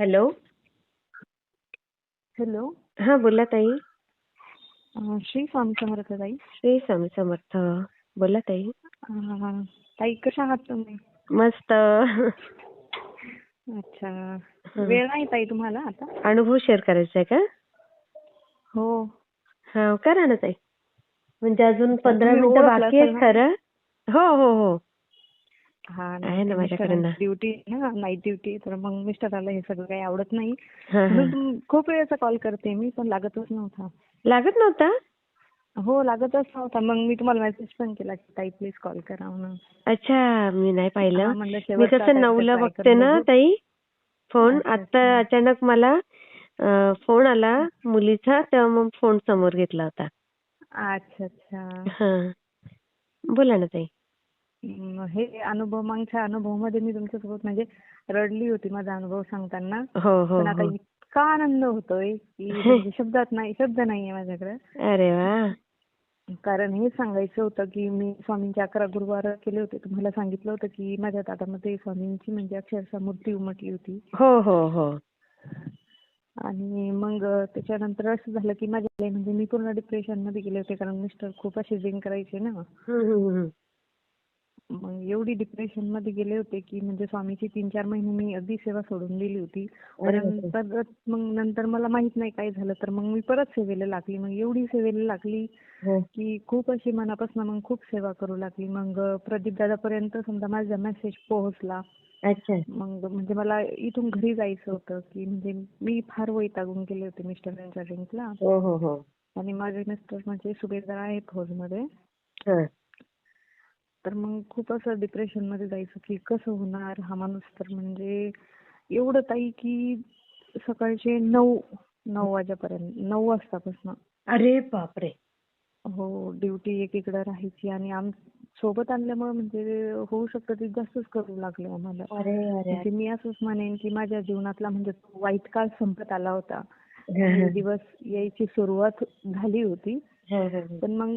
Hello. Hello. हा बोला ताई. अं, श्री स्वामी समर्थ ताई. श्री स्वामी समर्थ. बोला ताई. अं, ताई कशा आहात तुम्ही? मस्त. अच्छा. वेळ नाही ताई तुम्हाला आता? अनुभव शेअर करायचा आहे का? हो. हा करा ना ताई. म्हणजे अजून पंधरा तुम्ही मिनिटं ओळखलं बाकी आहेत ना? खरं. हो हो हा. आहे ना माझ्याकडे ना. ड्युटी ना नाईट ड्युटी तर मग मिस्टराला हे सगळं काही आवडत नाही. म्हणून खूप वेळेचा कॉल करते मी पण लागतच नव्हता. लागत नव्हता? हो लागतच नव्हता. मग मी तुम्हाला मेसेज पण केला की ताई प्लीज कॉल करा म्हणून. अच्छा मी नाही पाहिलं. मी कसं नऊला बघते ना. ताई? फोन आता. अचानक मला फोन आला मुलीचा तेव्हा मग फोन समोर घेतला होता. अच्छा अच्छा. बोला ना ताई. हे अनुभव मागच्या अनुभवामध्ये मी तुमच्यासोबत म्हणजे रडली होती माझा अनुभव सांगताना. हो हो पण आता हो. इतका आनंद होतोय की म्हणजे शब्दात नाही शब्द नाहीये माझ्याकडे. अरे वा. कारण हे सांगायचं होतं की मी स्वामींचे अकरा गुरुवार केले होते. तुम्हाला सांगितलं होतं की माझ्या दादामध्ये स्वामींची म्हणजे अक्षरशः मूर्ती उमटली होती. हो हो हो. आणि मग त्याच्यानंतर असं झालं की माझ्या म्हणजे मी पूर्ण डिप्रेशनमध्ये गेले होते कारण मिस्टर खूप असे ड्रिंक करायचे ना. मग एवढी डिप्रेशनमध्ये गेले होते की म्हणजे स्वामीची तीन चार महिने मी अगदी सेवा सोडून दिली होती. बापरे. पण परत मग नंतर मला माहीत नाही काय झालं. तर मग मी परत सेवेला लागली. मग एवढी सेवेला लागली हो. की खूप अशी मनापासून मग खूप सेवा करू लागली. मग प्रदीप दादापर्यंत समजा माझा मेसेज पोहोचला. अच्छा. मग म्हणजे मला इथून घरी जायचं होतं की म्हणजे मी फार वैतागून गेले होते मिस्टरांच्या ड्रिंकला हो हो हो. आणि माझे मिस्टर म्हणजे सुभेदार आहेत फौजमध्ये हा. तर मग खूप असं डिप्रेशनमध्ये जायचं की कसं होणार? हा माणूस तर म्हणजे एवढं ताई की सकाळचे नऊ नऊ वाजेपर्यंत नऊ वाजतापासून. अरे बापरे! हो ड्युटी एकीकडे राहायची आणि आम सोबत आणल्यामुळे म्हणजे होऊ शकतं ते जास्तच करू लागले आम्हाला. म्हणजे मी असंच म्हणेन की माझ्या जीवनातला म्हणजे तो वाईट काळ संपत आला होता. हा. दिवस यायची सुरुवात झाली होती. पण मग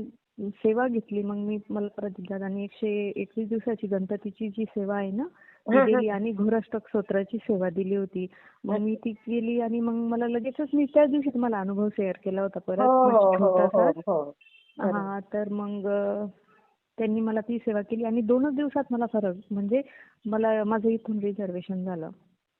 सेवा घेतली मग मी मला प्रदीप दादांनी एकशे एकवीस दिवसाची गणपतीची जी सेवा आहे ना ती. दिली आणि घोराष्टक स्तोत्राची सेवा दिली होती. मग मी ती केली आणि मग मला लगेचच मी त्याच दिवशी तुम्हाला अनुभव शेअर केला होता परत हो हो हो हो. तर मग त्यांनी मला ती सेवा केली आणि दोनच दिवसात मला फरक म्हणजे मला माझं इथून रिझर्वेशन झालं.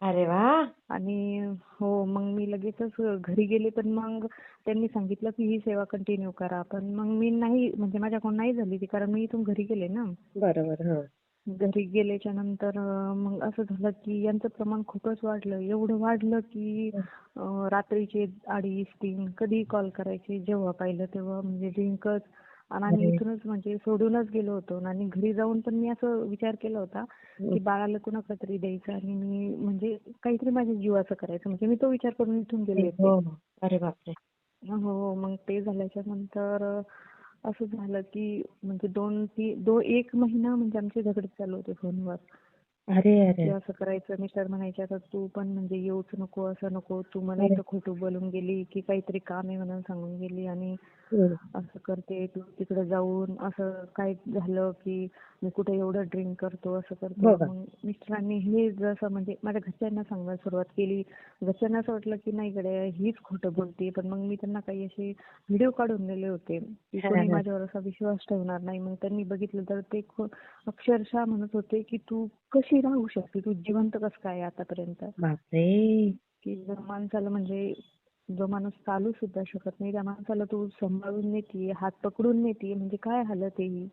अरे वा. आणि हो मग मी लगेचच घरी गेले पण मग त्यांनी सांगितलं की ही सेवा कंटिन्यू करा. पण मग मी नाही म्हणजे माझ्याकडून नाही झाली ती कारण मी इथून घरी गेले ना. बरोबर हा. घरी गेल्याच्यानंतर मग असं झालं की यांचं प्रमाण खूपच वाढलं. एवढं वाढलं की रात्रीचे अडीच तीन कधी कॉल करायचे. जेव्हा पाहिलं तेव्हा म्हणजे ड्रिंकच आणि आम्ही. इथूनच म्हणजे सोडूनच गेलो होतो आणि घरी जाऊन पण मी असं विचार केला होता की बाळाला कुणाकडे तरी द्यायचं आणि मी म्हणजे काहीतरी माझ्या जीवाचं करायचं म्हणजे मी तो विचार करून इथून गेले होते हो हो. अरे बापरे हो मग ते झाल्याच्यानंतर असं झालं की म्हणजे दोन दो एक महिना म्हणजे आमचे झगडे चालू होते फोनवर अरे अरे असं करायचं मिस्टर म्हणायचे आता तू पण म्हणजे येऊच नको असं नको तू मला. इथं खोटं बोलून गेली की काहीतरी काम आहे म्हणून सांगून गेली आणि. असं करते तू तिकडे जाऊन असं काय झालं की मी कुठे एवढं ड्रिंक करतो असं करतो? मग मिस्टरांनी हे जसं म्हणजे माझ्या घरच्यांना सांगायला सुरुवात केली. घरच्यांना असं वाटलं की नाही गड्या हीच खोटं बोलते. पण मग मी त्यांना काही असे व्हिडिओ काढून दिले होते. की कोणी. माझ्यावर असा विश्वास ठेवणार नाही. मग त्यांनी बघितलं तर ते अक्षरशः म्हणत होते की तू कशी राहू शकते? तू जिवंत कसं काय आतापर्यंत? की जर माणसाला म्हणजे जो माणूस चालू सुद्धा शकत नाही त्या माणसाला तू सांभाळून नेतीये हात पकडून नेतीये म्हणजे काय हालत आहे ही?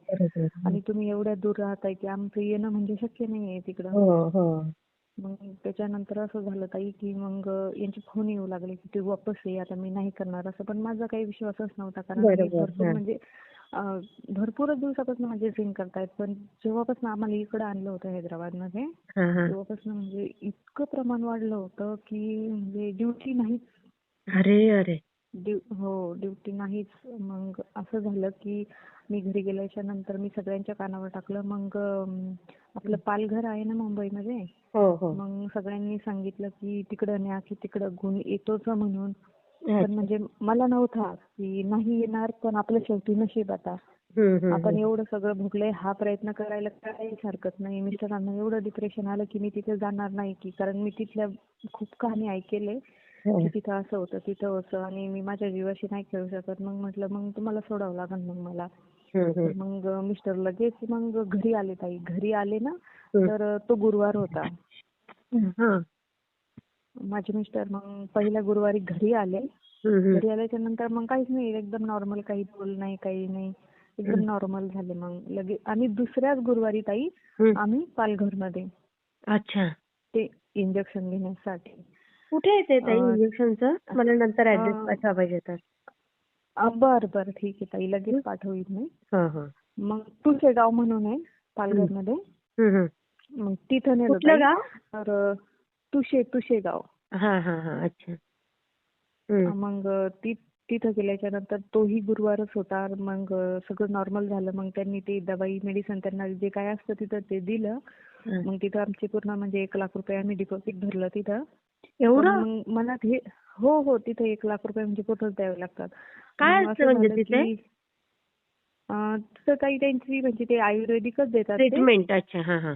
आणि तुम्ही एवढ्या दूर राहताय की आमचं येणं म्हणजे शक्य नाहीये तिकडं. हो हो. मग त्याच्यानंतर असं झालं ताई की मग यांचे फोन येऊ लागले की तू वापस ये आता मी नाही करणार असं. पण माझा काही विश्वासच नव्हता कारण भरपूर. म्हणजे भरपूरच दिवसापासून माझे ड्रिंक करतायत. पण जेव्हापासून आम्हाला इकडे आणलं होतं हैदराबादमध्ये हा हा. तेव्हापासून म्हणजे इतकं प्रमाण वाढलं होतं की म्हणजे ड्युटी नाहीच अरे अरे. ड्यु- हो ड्युटी नाहीच. मग असं झालं की मी घरी गेल्याच्यानंतर मी सगळ्यांच्या कानावर टाकलं. मग आपलं पालघर आहे ना मुंबईमध्ये? हो हो. मग सगळ्यांनी सांगितलं की तिकडं न्या की तिकडं गुण येतोच म्हणून. पण म्हणजे मला नव्हता की नाही येणार पण आपलं शेवटी नशीब आता. आपण. एवढं सगळं भोगलंय हा प्रयत्न करायला काहीच हरकत नाही. मिस्टरांना एवढं डिप्रेशन आलं की मी तिथे जाणार नाही की कारण मी तिथल्या खूप कहाणी ऐकेले. की तिथं असं होतं तिथं होतं आणि मी माझ्या जीवाशी नाही खेळू शकत मग म्हटलं मग तुम्हाला सोडावं लागेल मग मला. मग मिस्टर लगेच मग घरी आले ताई घरी आले ना. तर तो गुरुवार होता हा. माझे मिस्टर मग पहिल्या गुरुवारी घरी आले. घरी आल्याच्यानंतर मग काहीच नाही एकदम नॉर्मल काही बोल नाही काही नाही एकदम. नॉर्मल झाले मग लगे आणि दुसऱ्याच गुरुवारी ताई. आम्ही पालघरमध्ये अच्छा ते इंजेक्शन घेण्यासाठी कुठे आहे ते ताई इंजेक्शनचं मला नंतर ऍड्रेस पाठवा पाहिजे तर. बर बर ठीक आहे ताई. लगेच पाठवीन मी हा हा. मग तुळशेगाव म्हणून आहे पालघरमध्ये. हम्म, हम्म. मग तिथं नेलं कुठलं ताई. गाव? तर तुशे तुशेगाव हा हा हा. अच्छा. हम्म. मग ती तिथं गेल्याच्यानंतर तोही गुरुवारच होता. मग सगळं नॉर्मल झालं. मग त्यांनी ते दवाई मेडिसिन त्यांना जे काय असतं तिथं ते दिलं. मग तिथं आमचे पूर्ण म्हणजे एक लाख रुपये आम्ही डिपॉझिट भरलं तिथं. एवढं? मग मनात हे हो तिथे एक लाख रुपये म्हणजे पूर्णच द्यावे लागतात. काय असतं असं म्हणजे तिथे? काही त्यांची म्हणजे ते आयुर्वेदिकच देतात ते. ट्रीटमेंट अच्छा हा हा.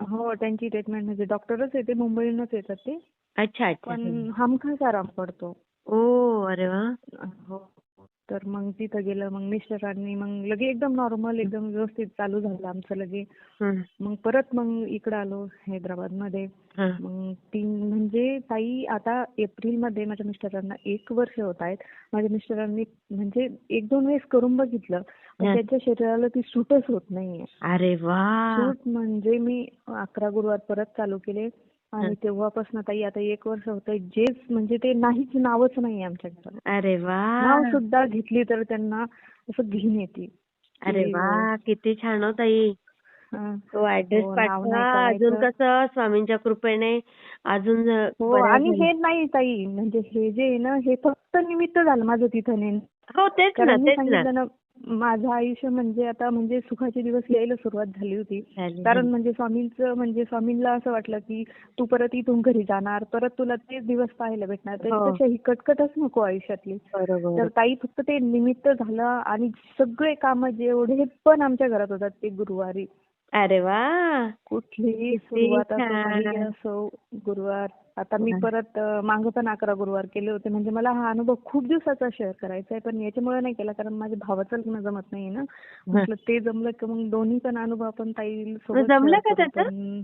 हो त्यांची ट्रीटमेंट म्हणजे डॉक्टरच येते मुंबईहूनच येतात ते. अच्छा अच्छा पण हमखास आराम पडतो ओ अरे वा. हो. तर मग तिथं गेलं मग मिस्टरांनी मग लगे एकदम नॉर्मल एकदम व्यवस्थित चालू झालं आमचं लगे. मग परत मग इकडं आलो हैदराबादमध्ये. मग तीन म्हणजे ताई आता एप्रिलमध्ये माझ्या मिस्टरांना एक वर्ष होत आहेत. माझ्या मिस्टरांनी म्हणजे एक दोन वेळेस करून बघितलं. पण. त्यांच्या शरीराला ती सूटच होत नाहीये. अरे वा! सूट म्हणजे मी अकरा गुरुवार परत चालू केले. आणि तेव्हापासून ताई आता एक वर्ष होतंय. जेच म्हणजे ते नाहीच नावच नाही आमच्या घरात अरे वा. नाव सुद्धा घेतली तर त्यांना असं घेऊन येते. अरे वा किती छान हो ताई. तो ऍड्रेस हो, पाठवा. अजून. कसं स्वामींच्या कृपेने अजून हो आणि हे नाही ताई म्हणजे हे जे आहे ना हे फक्त निमित्त झालं माझं तिथं हो कारण मी तेच ना. सांगितलं ना माझं आयुष्य म्हणजे आता म्हणजे सुखाचे दिवस यायला सुरुवात झाली होती. कारण. म्हणजे स्वामींचं म्हणजे स्वामींना असं वाटलं की तू परत इथून घरी जाणार परत तुला तेच दिवस पाहायला भेटणार. त्याच्यापेक्षा ही कटकटच नको आयुष्यातली. तर ताई फक्त ते निमित्त झालं आणि सगळे काम जेवढे पण आमच्या घरात होतात ते गुरुवारी. अरे वा! कुठलीही सुरुवात असो गुरुवार आता मी. परत मागं पण अकरा गुरुवार केले होते म्हणजे मला हा अनुभव खूप दिवसाचा शेअर करायचा आहे पण याच्यामुळे नाही केला कारण माझ्या भावाचं लग्न जमत नाही ना म्हटलं ते जमलं की मग दोन्ही पण अनुभव आपण ताई जमलं का. त्याचं?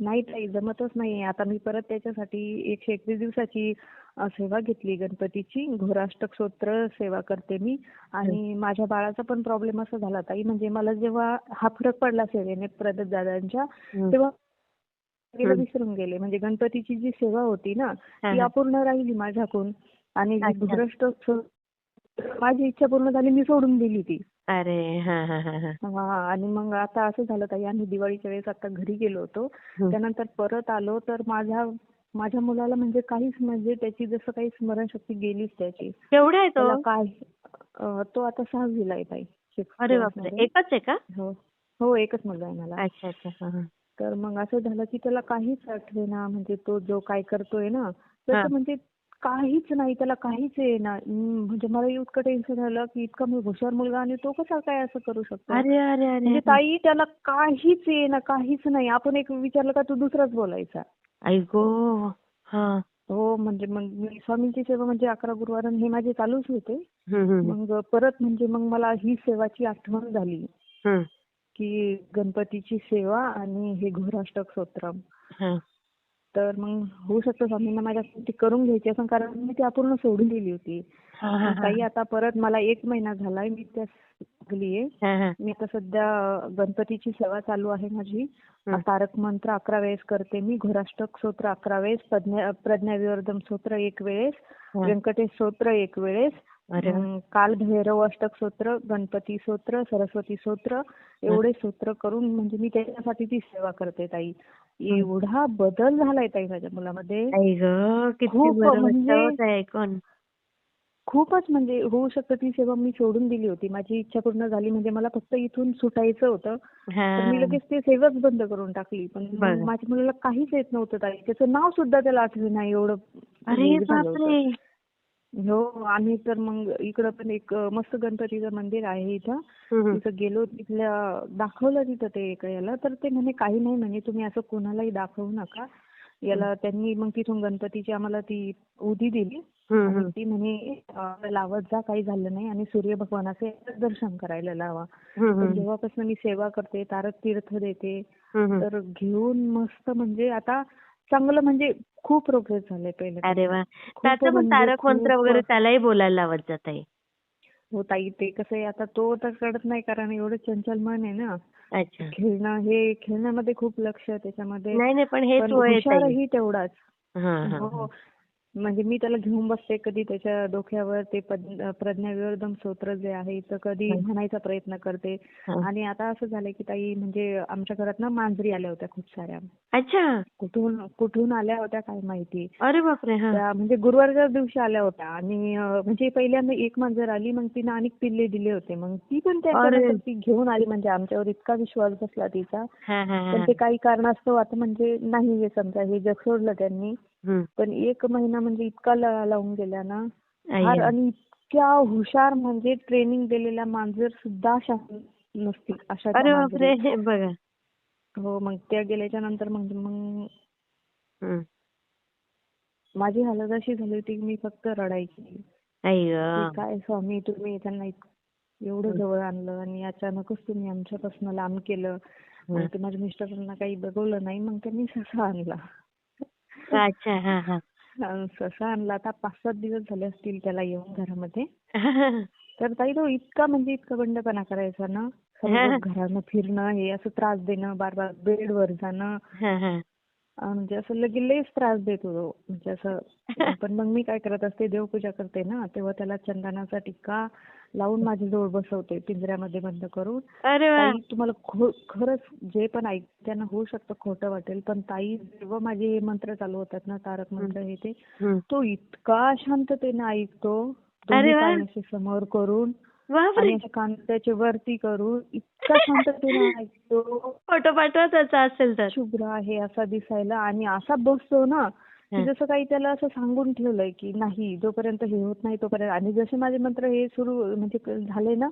नाही ताई जमतच नाही आता मी परत त्याच्यासाठी एकशे एकवीस दिवसाची सेवा घेतली गणपतीची घोराष्टक स्तोत्र सेवा करते मी आणि माझ्या बाळाचा पण प्रॉब्लेम असा झाला ताई म्हणजे मला जेव्हा हा फरक पडला सेवेने प्रदत दादांच्या. तेव्हा. विसरून गेले. म्हणजे गणपतीची जी सेवा होती ना ती. अपूर्ण राहिली माझ्याकडून. आणि माझी इच्छा पूर्ण झाली मी सोडून दिली ती. अरे हा हा हा हा. हा आणि मग आता असं झालं ताई आम्ही दिवाळीच्या वेळेस आता घरी गेलो होतो. त्यानंतर परत आलो तर माझ्या माझ्या मुलाला म्हणजे काहीच म्हणजे त्याची जसं काही स्मरणशक्ती गेलीच त्याची. केवढा आहे तो? काय तो आता सहावीला आहे ताई अरे बापरे. एकच आहे का? हो हो एकच मुलगा आहे मला. अच्छा अच्छा. तर मग असं झालं की त्याला काहीच आठवेना म्हणजे तो जो काय करतोय ना. तसं म्हणजे काहीच नाही त्याला काहीच येईना. म्हणजे मला इतकं टेन्शन आलं की इतका मु- हुशार मुलगा आणि तो कसा काय असं करू शकतो? अरे अरे अरे म्हणजे ताई त्याला काहीच येईना काहीच नाही. आपण एक विचारलं का तो दुसराच बोलायचा. ऐको हा. म्हणजे मग मी स्वामींची सेवा म्हणजे अकरा गुरुवार हे माझे चालूच होते. मग परत म्हणजे मग मला ही सेवाची आठवण झाली. की गणपतीची सेवा आणि हे घोराष्टक स्तोत्रम. तर मग होऊ शकतं स्वामींना माझ्यासाठी करून घ्यायची असं कारण मी ती अपूर्ण सोडून दिली होती हा, हा, हा. ताई आता परत मला एक महिना झालाय मी त्या लागलीये. मी आता सध्या गणपतीची सेवा चालू आहे माझी. तारक मंत्र अकरा वेळेस करते मी घोराष्टक स्तोत्र अकरा वेळेस प्रज्ञा प्रज्ञा विवर्धम स्तोत्र एक वेळेस. व्यंकटेश स्तोत्र एक वेळेस काल भैरव अष्टक स्तोत्र गणपती स्तोत्र सरस्वती स्तोत्र एवढे स्तोत्र करून म्हणजे मी त्याच्यासाठी ती सेवा करते ताई. एवढा बदल झालाय ताई माझ्या मुलामध्ये. म्हणजे- हो ऐकून. खूपच म्हणजे होऊ शकतं ती सेवा मी सोडून दिली होती. माझी इच्छा पूर्ण झाली. म्हणजे मला फक्त इथून सुटायचं होतं. तर मी लगेच ते सेवाच बंद करून टाकली. पण. माझ्या मुलाला काहीच येत नव्हतं ताई. त्याचं नाव सुद्धा त्याला आठवे नाही एवढं अरे हे आम्ही तर मग इकडं पण एक मस्त गणपतीचं मंदिर आहे इथं. तिथं गेलो तिथल्या दाखवलं तिथं ते एका याला तर ते म्हणे काही नाही म्हणे तुम्ही असं कोणालाही दाखवू नका याला त्यांनी मग तिथून गणपतीची आम्हाला ती उदी दिली आणि. ती म्हणे लावत जा काही झालं नाही आणि सूर्य भगवानाचे दर्शन करायला लावा. जेव्हापासून मी सेवा करते तारक तीर्थ देते. तर घेऊन मस्त म्हणजे आता चांगलं म्हणजे खूप प्रोग्रेस झाले पहिले अरे वा. त्याचं पण म्हणजे तारक मंत्र वगैरे त्यालाही बोलायला लावत जात आहे हो ताई ते कसं आहे आता तो तर कळत नाही कारण एवढं चंचल मन आहे ना. अच्छा. खेळणं हे खेळण्यामध्ये खूप लक्ष त्याच्यामध्ये. नाही नाही पण हेच वय आहे ताई. हुशारही तेवढाच. हा हा. हो. म्हणजे मी त्याला घेऊन बसते कधी त्याच्या डोक्यावर ते प्रज्ञाविवर्धन स्तोत्र जे आहे तर कधी. म्हणायचा प्रयत्न करते. आणि आता असं झालंय की ताई म्हणजे आमच्या घरात ना मांजरी आल्या होत्या खूप साऱ्या. अच्छा. कुठून कुठून आल्या होत्या काय माहिती? अरे बापरे म्हणजे गुरुवारच्या दिवशी आल्या होत्या. आणि म्हणजे पहिल्यांदा एक मांजर आली मग तिने अनेक पिल्ले दिले होते. मग ती पण ती घेऊन आली. म्हणजे आमच्यावर इतका विश्वास बसला तिचा. पण ते काही कारणास्तव आता म्हणजे नाही हे समजा हे जग सोडलं त्यांनी. पण एक महिना म्हणजे इतका ल- लावून गेला ना. आणि इतक्या हुशार म्हणजे ट्रेनिंग दिलेल्या मांजर सुद्धा नसतील अशा हो मग त्या गेल्याच्यानंतर मग. माझी हालत अशी झाली होती की मी फक्त रडायची. काय स्वामी तुम्ही त्यांना एवढं जवळ आणलं आणि अचानकच तुम्ही आमच्यापासून लांब केलं. माझ्या मिस्टरांना काही बघवलं नाही मग त्यांनी ससा आणला. अच्छा हा हा. ससा आणला आता पाच सात दिवस झाले असतील त्याला येऊन घरामध्ये. तर ताई तो इतका म्हणजे इतका बंडपणा करायचा ना. घरानं फिरणं हे असं त्रास देणं बार बार बेडवर जाणं. म्हणजे असं लगेच लयच त्रास देत होतो म्हणजे असं पण मग मी काय करत असते देवपूजा करते ना तेव्हा त्याला चंदनाचा टिक्का लावून माझ्या जवळ बसवते पिंजऱ्यामध्ये बंद करून. अरे वा. ताई तुम्हाला खरंच जे पण ऐक त्यांना होऊ शकतं खोटं वाटेल पण ताई जेव्हा माझे हे मंत्र चालू होतात ना तारक मंत्र हे ते. तो इतका शांततेने ऐकतो दोन्ही समोर करून आणि त्याचे वरती करून इतका शांततेने ऐकतो. फोटो पाठवा त्याचा असेल तर. शुभ्र आहे असा दिसायला आणि असा बसतो ना. जसं काही त्याला असं सांगून ठेवलंय की नाही जोपर्यंत हे होत नाही तोपर्यंत आणि जसे माझे मंत्र हे सुरू म्हणजे झाले ना.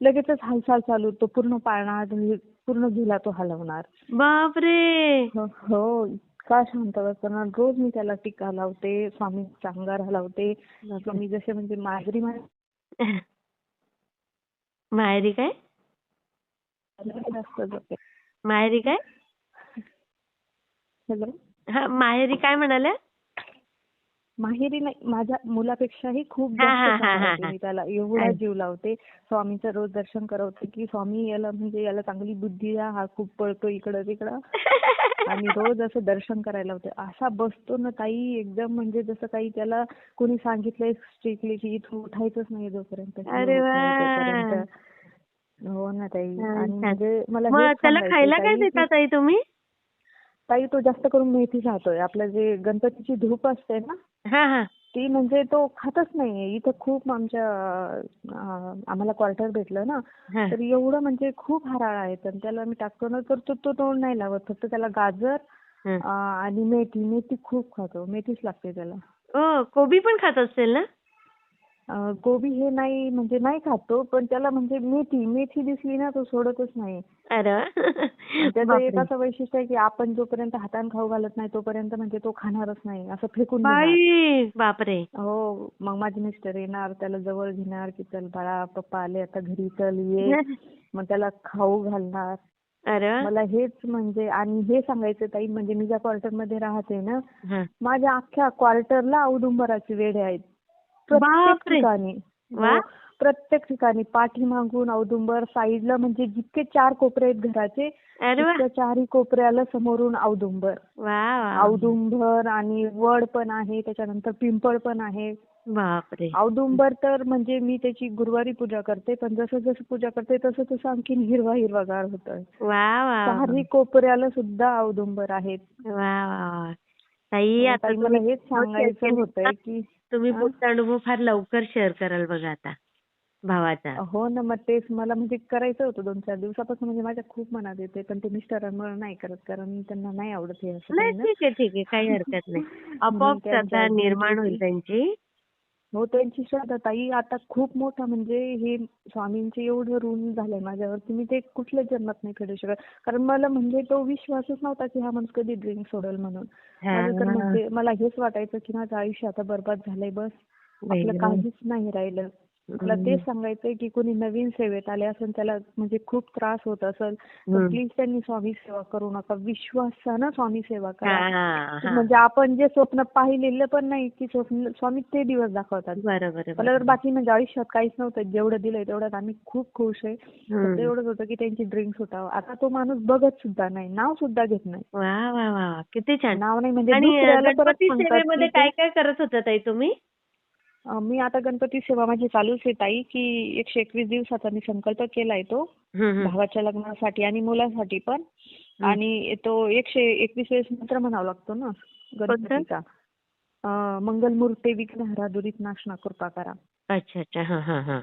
लगेचच हालचाल चालू तो पूर्ण पाळणार पूर्ण झुला तो हलवणार. बापरे! हो हो इतका शांत बसताना रोज मी त्याला टीका लावते स्वामींचा अंगार हलवते. स्वामी जसे म्हणजे माजरी माहेरी काय? माहेरी काय? हॅलो? माहेरी काय म्हणाल्या माहेरी नाही माझ्या मुलापेक्षाही खूप जास्त सांभाळते. मी त्याला एवढा. जीव लावते स्वामीचं रोज दर्शन करवते की स्वामी याला म्हणजे याला चांगली बुद्धी द्या हा खूप पळतो इकडं तिकडं आणि रोज असं दर्शन करायला होते असा बसतो ना ताई एकदम म्हणजे जसं काही त्याला कोणी सांगितलंय स्ट्रिक्टली की इथून उठायचंच नाही जोपर्यंत हे अरे वा. हो ना ताई आणि. म्हणजे मला मग त्याला खायला काय देता ताई तुम्ही ताई तो जास्त करून मेथी खातोय आपलं जे गणपतीची धूप असते ना हा हा. ती म्हणजे तो खातच नाहीये. इथं खूप आमच्या अं, आम्हाला क्वार्टर भेटलं ना हा. तर एवढं म्हणजे खूप हराळ आहेत. आणि त्याला मी टाकतो ना तर तो तो तोंड नाही लावत. फक्त त्याला गाजर हा. अं, आणि मेथी. मेथी खूप खातो. मेथीच लागते त्याला. ओ कोबी पण खात असेल ना? अं, गोबी हे नाही म्हणजे नाही खातो पण त्याला म्हणजे मेथी मेथी दिसली ना तो सोडतच नाही. अरे. त्याचं. एक असं वैशिष्ट्य आहे की आपण जोपर्यंत हाताने खाऊ घालत नाही तोपर्यंत म्हणजे तो खाणारच नाही असं फेकून बापरे. हो मग माझे मिस्टर येणार त्याला जवळ घेणार की चल बाळा पप्पा आले आता घरी चल ये. मग त्याला खाऊ घालणार. मला हेच म्हणजे आणि हे सांगायचं ताई म्हणजे मी ज्या क्वार्टरमध्ये राहते ना. माझ्या अख्ख्या क्वार्टरला औदुंबराचे वेढे आहेत. प्रत्येक. ठिकाणी. हो, प्रत्येक ठिकाणी पाठीमागून औदुंबर साईडला म्हणजे जितके चार कोपरे आहेत घराचे तितक्या चारही कोपऱ्याला समोरून औदुंबर. औदुंबर आणि वड पण आहे त्याच्यानंतर पिंपळ पण आहे. औदुंबर तर म्हणजे मी त्याची गुरुवारी पूजा करते पण जसं जसं पूजा करते तसं तसं आणखीन हिरवा हिरवागार होतोय. चारही कोपऱ्याला सुद्धा औदुंबर आहेत. हो, मला हेच सांगायचं होतंय की तुम्ही? पुढचा अनुभव फार लवकर शेअर कराल बघा आता भावाचा हो ना मग तेच मला म्हणजे करायचं होतं दोन चार दिवसापासून म्हणजे माझ्या खूप मनात येते पण ते मिस्टरांमुळे नाही करत कारण त्यांना नाही आवडत हे असं नाही. ठीक आहे ठीक आहे काही हरकत नाही आपोआप श्रद्धा निर्माण होईल त्यांची हो त्यांची श्रद्धा. ताई आता खूप मोठा म्हणजे हे स्वामींचे एवढं ऋण झालंय माझ्यावरती. मी ते कुठल्याच जन्मात नाही फेडू शकत. कारण मला म्हणजे तो विश्वासच नव्हता की हा माणूस कधी ड्रिंक सोडेल म्हणून. माझं तर. म्हणजे मला हेच वाटायचं की माझं आयुष्य आता बरबाद झालंय बस. आपलं. काहीच नाही राहिलं. मला तेच सांगायचंय की कोणी नवीन सेवेत आले असेल त्याला म्हणजे खूप त्रास होत असेल तर. प्लीज त्यांनी स्वामी सेवा करू नका विश्वासानं स्वामी सेवा करा. म्हणजे आपण जे स्वप्न पाहिलेलं पण नाही की स्वप्न स्वामी ते दिवस दाखवतात बरोबर. बाकी म्हणजे आयुष्यात काहीच नव्हतं जेवढं दिलंय तेवढ्यात आम्ही खूप खुश आहे. फक्त एवढंच होतं की त्यांची ड्रिंक्स होता आता तो माणूस बघत सुद्धा नाही नाव सुद्धा घेत नाही. किती छान नाव नाही म्हणजे काय काय करत होता ताई तुम्ही मी आता गणपती सेवा माझी चालूच आहे ताई की एकशे एकवीस दिवसाचा मी संकल्प केलाय तो. भावाच्या लग्नासाठी आणि मुलासाठी पण. आणि तो एकशे एकवीस वेळेस मंत्र म्हणावा लागतो ना गणपतीचा. मंगलमूर्ते विघ्नहरा दुरीत नाशना कृपा करा. अच्छा अच्छा.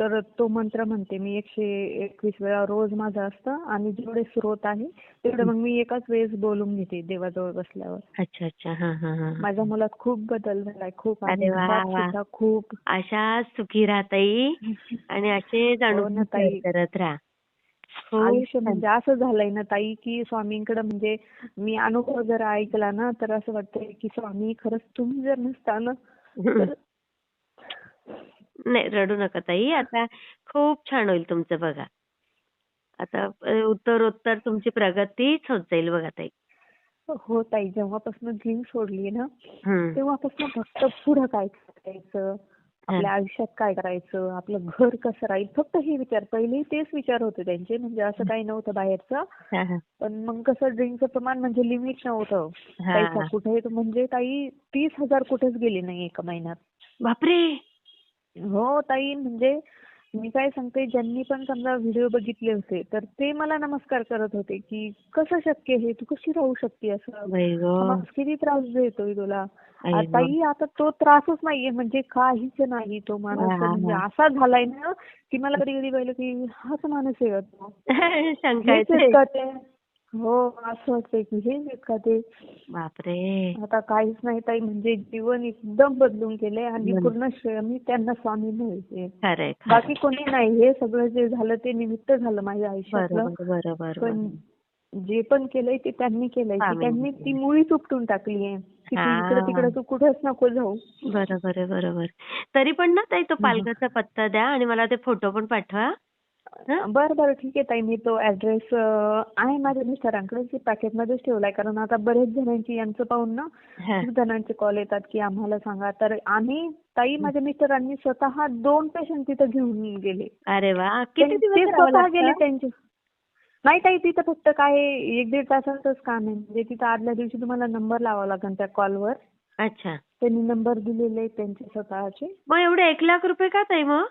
तर तो मंत्र म्हणते मी एकशे एकवीस वेळा रोज माझं असतं आणि जेवढे स्रोत आहे तेवढे मग मी एकाच वेळेस बोलून घेते देवाजवळ बसल्यावर. अच्छा अच्छा. हा हा हा माझ्या मुलात खूप बदल झालाय खूप खूप. अशा सुखी राहा ताई आणि असेच हो ना अनुभव ताई. शेअर करत राहा. आयुष्य. म्हणजे असं झालंय ना ताई की स्वामींकडे म्हणजे मी अनुभव जर ऐकला ना तर असं वाटतंय की स्वामी खरंच तुम्ही जर नसता ना नाही रडू नका ताई. आता खूप छान होईल तुमचं बघा. आता उत्तरोत्तर तुमची प्रगतीच होत जाईल बघा ताई. हो ताई जेव्हापासून ड्रिंक सोडली ना. तेव्हापासून फक्त पुढं काय करायचं? आपल्या आयुष्यात काय करायचं? आपलं घर कसं राहील? फक्त हे विचार पहिले तेच विचार होते त्यांचे म्हणजे असं काही नव्हतं बाहेरचं. हा, हा. पण मग कसं ड्रिंकचं प्रमाण म्हणजे लिमिट नव्हतं. हा. पैसा कुठे म्हणजे ताई तीस हजार कुठेच गेले नाही एका महिन्यात. बापरे! हो ताई म्हणजे मी काय सांगते ज्यांनी पण समजा व्हिडिओ बघितले होते तर ते मला नमस्कार करत होते की कसं शक्य हे तू कशी राहू शकते असं? किती त्रास देतोय तुला. ताई आता तो त्रासच नाहीये म्हणजे काहीच नाही तो माणूस. म्हणजे असा झालाय ना की मला कधी कधी पाहिलं की हाच माणूस आहे. आहेत येते का हो की ते बापरे आता काहीच नाही ताई म्हणजे जीवन एकदम बदलून गेलंय आणि. पूर्ण श्रेय मी त्यांना स्वामी मिळते. बाकी कोणी नाही हे सगळं जे झालं ते निमित्त झालं माझ्या आयुष्यातलं बरोबर बरोबर पण जे पण केलंय ते त्यांनी केलंय त्यांनी ती. मुळीच उपटून टाकली आहे की तू हा. इकडे तिकडे तू कुठेच नको जाऊ बरोबर आहे बरोबर तरी पण ना ताई तो पालघरचा पत्ता द्या आणि मला ते फोटो पण पाठवा हं? बरं बरं ठीक आहे ताई. मी तो ऍड्रेस आहे माझ्या मिस्टरांकडे. ते पॅकेटमध्येच ठेवलाय. कारण आता बरेच जणांची यांचं पाहून ना. खूप जणांचे कॉल येतात की आम्हाला सांगा. तर आम्ही ताई माझ्या मिस्टरांनी स्वतः दोन पेशंट तिथं घेऊन गेले. अरे वा. किती ते दिवस राहावं स्वतः गेले लागतं? त्यांचे. नाही ताई तिथं फक्त काय एक दीड तासाचंच काम आहे. म्हणजे तिथं आदल्या दिवशी तुम्हाला नंबर लावावा लागेल त्या कॉलवर अच्छा. त्यांनी नंबर दिलेले आहेत त्यांचे स्वतःचे. मग एवढे एक लाख रुपये का ताई मग?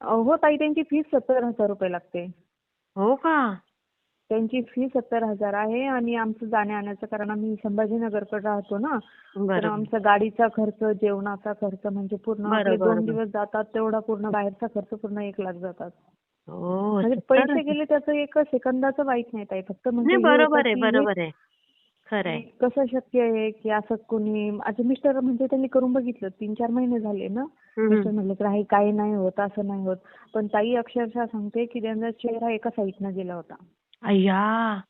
हो ताई त्यांची फीस सत्तर हजार रुपये लागते. हो का? त्यांची फी सत्तर हजार आहे आणि आमचं जाण्या येण्याचं कारण आम्ही संभाजीनगरकडे राहतो ना. तर आमचा गाडीचा खर्च जेवणाचा खर्च म्हणजे पूर्ण आपले दोन. दिवस जातात तेवढा पूर्ण बाहेरचा खर्च पूर्ण एक लाख जातात. हो म्हणजे पैसे. गेले त्याचं एक सेकंदाचं वाईट नाही ताई फक्त म्हणजे खरंय कसं शक्य आहे की असं कोणी माझे मिस्टर म्हणजे त्यांनी करून बघितलं तीन चार महिने झाले ना. मिस्टर म्हणले की "नाही, काही नाही होत असं नाही होत पण ताई अक्षरशः सांगते की त्यांचा चेहरा एका साईडनं गेला होता अय्या.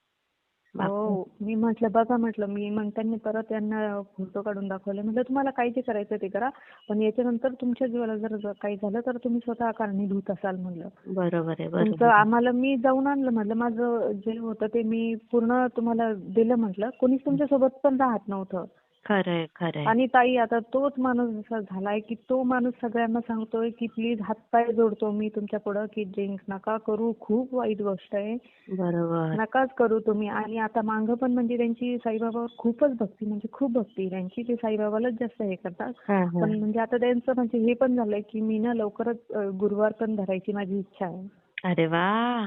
हो मी म्हटलं बघा म्हटलं मी मग त्यांनी परत त्यांना फोटो काढून दाखवले. म्हटलं तुम्हाला काय जे करायचं ते करा पण याच्यानंतर तुमच्या जीवाला जर जर काही झालं तर तुम्ही स्वतः कारणीभूत असाल म्हणलं बरोबर आहे तुमचं बरोबर आम्हाला मी जाऊन आणलं म्हटलं माझं जे होतं ते मी पूर्ण तुम्हाला दिलं म्हटलं. कोणीच तुमच्यासोबत पण राहत नव्हतं. खरंय खरंय. आणि ताई आता तोच माणूस असा झालाय की तो माणूस सगळ्यांना सांगतोय की प्लीज हातपाय जोडतो मी तुमच्या पुढं की ड्रिंक नका करू खूप वाईट गोष्ट आहे. बरोबर. नकाच करू तुम्ही. आणि आता मागं पण म्हणजे त्यांची साईबाबावर खूपच भक्ती म्हणजे खूप भक्ती. त्यांची ते साईबाबालाच जास्त हे करतात. पण म्हणजे आता त्यांचं म्हणजे हे पण झालंय की मी ना लवकरच गुरुवार पण धरायची माझी इच्छा आहे. अरे वा!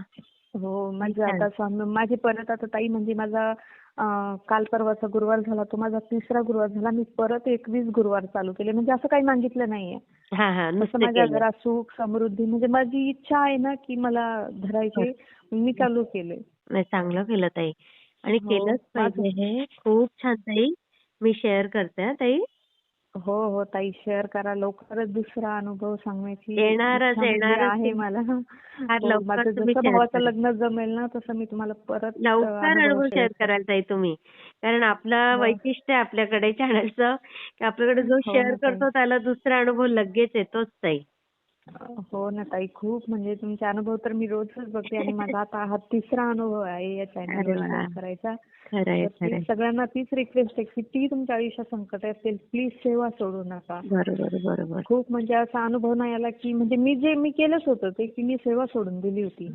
हो माझं छान. आता स्वामी माझी परत आता ताई म्हणजे माझा काल परवाचा गुरुवार झाला तो माझा तिसरा गुरुवार झाला मी परत एकवीस गुरुवार चालू केले. म्हणजे असं काही मागितलं नाहीये. हा हा माझ्या घरात सुख समृद्धी म्हणजे माझी इच्छा आहे ना की मला धरायचे मी चालू केले. नाही चांगलं केलं ताई. आणि हो, केलंच पाहिजे हे. खूप छान ताई. मी शेअर करते हा ताई. हो हो ताई शेअर करा लवकरच दुसरा अनुभव सांगण्याची येणारच, म्हणजे येणारच. आहे मला हो, जसं भावाचं. लग्न जमेल ना तसं मी तुम्हाला परत लवकर अनुभव शेअर करेन. कराल ताई तुम्ही कारण आपलं हो. वैशिष्ट्य आहे आपल्याकडे चॅनलचं की आपल्याकडे जो हो शेअर ना ताई. करतो त्याला दुसरा अनुभव लगेच येतोच ताई हो ना ताई खूप म्हणजे तुमचे अनुभव तर मी रोजच बघते आणि माझा आता हा तिसरा अनुभव आहे या चॅनलवर करायचा. सगळ्यांना तीच रिक्वेस्ट आहे किती तुमच्या आयुष्यात संकट असेल प्लीज सेवा सोडू नका. बरोबर बरोबर. खूप म्हणजे असा अनुभव नाही आला की म्हणजे मी जे मी केलंच होतं ते की मी सेवा सोडून दिली होती.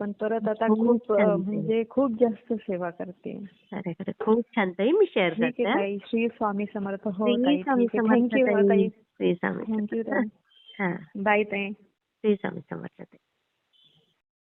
पण परत आता खूप. म्हणजे खूप जास्त सेवा करते. खूप छान ताई मी शेअर ठीक आहे करते श्री स्वामी समर्थ. हो थँक्यू थँक्यू हा. बाय ताई. श्री स्वामी समर्थ ताई